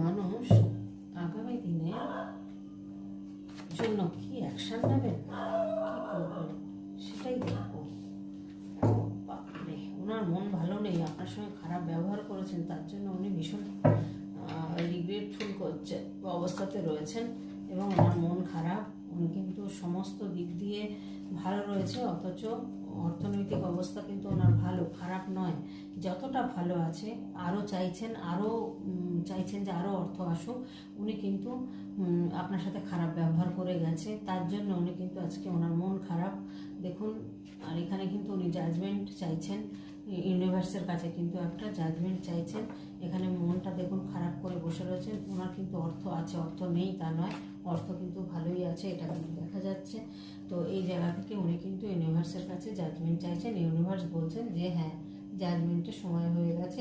মানুষ আগামী দিনে জন্য কি অ্যাকশন নেবেন কি করবেন সেটাই দেখব। ওনার মন ভালো নেই, আপনার সঙ্গে খারাপ ব্যবহার করেছেন, তার জন্য উনি ভীষণ রিগ্রেটফুল করছে, অবস্থাতে রয়েছেন এবং ওনার মন খারাপ। উনি কিন্তু সমস্ত দিক দিয়ে ভালো রয়েছে, অথচ অর্থনৈতিক অবস্থা কিন্তু ওনার ভালো, খারাপ নয়। যতটা ভালো আছে, আরও চাইছেন আরও চাইছেন যে আরও অর্থ আসুক, উনি কিন্তু আপনার সাথে খারাপ ব্যবহার করে গেছে। তার জন্য উনি কিন্তু আজকে ওনার মন খারাপ। দেখুন, আর এখানে কিন্তু উনি জাজমেন্ট চাইছেন। ইউনিভার্সের কাছে কিন্তু একটা জাজমেন্ট চাইছেন। এখানে মনটা দেখুন খারাপ করে বসে রয়েছেন। ওনার কিন্তু অর্থ আছে, অর্থ নেই তা নয়। অর্থ কিন্তু ভালোই আছে, এটা কিন্তু যাচ্ছে। তো এই জায়গা থেকে উনি কিন্তু ইউনিভার্সের কাছে জাজমেন্ট চাইছেন। ইউনিভার্স বলছেন যে হ্যাঁ জাজমেন্টের সময় হয়ে গেছে।